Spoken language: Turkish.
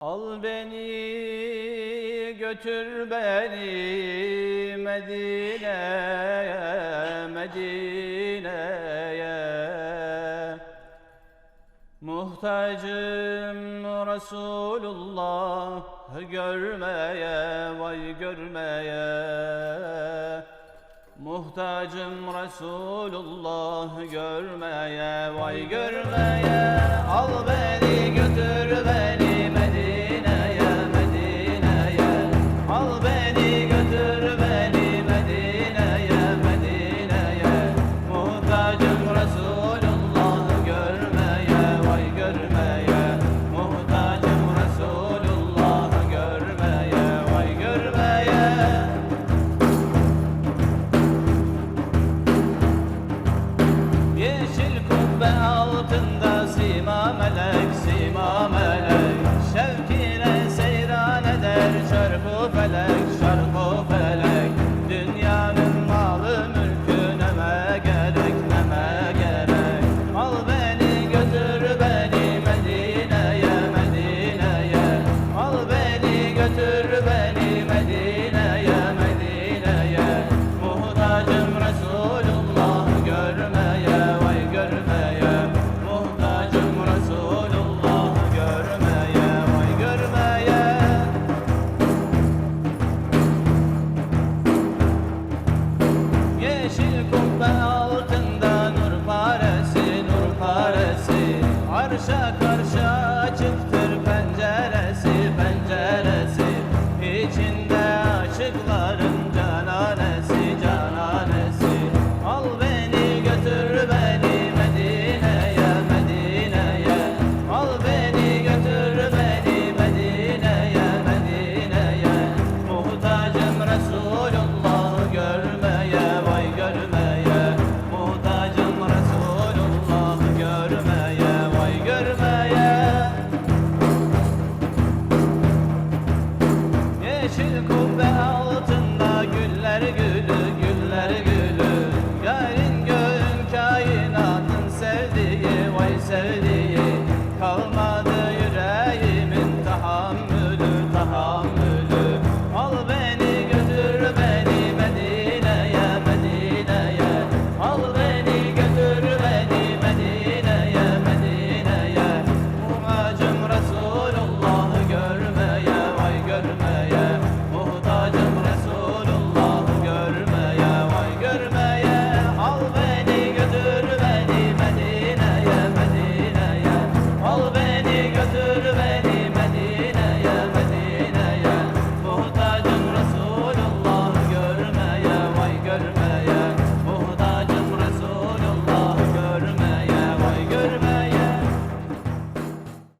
Al beni götür beni Medine'ye Medine'ye. Muhtacım Resulullah görmeye vay görmeye. Muhtacım Resulullah görmeye vay görmeye. Al beni altında zimameler Virgínia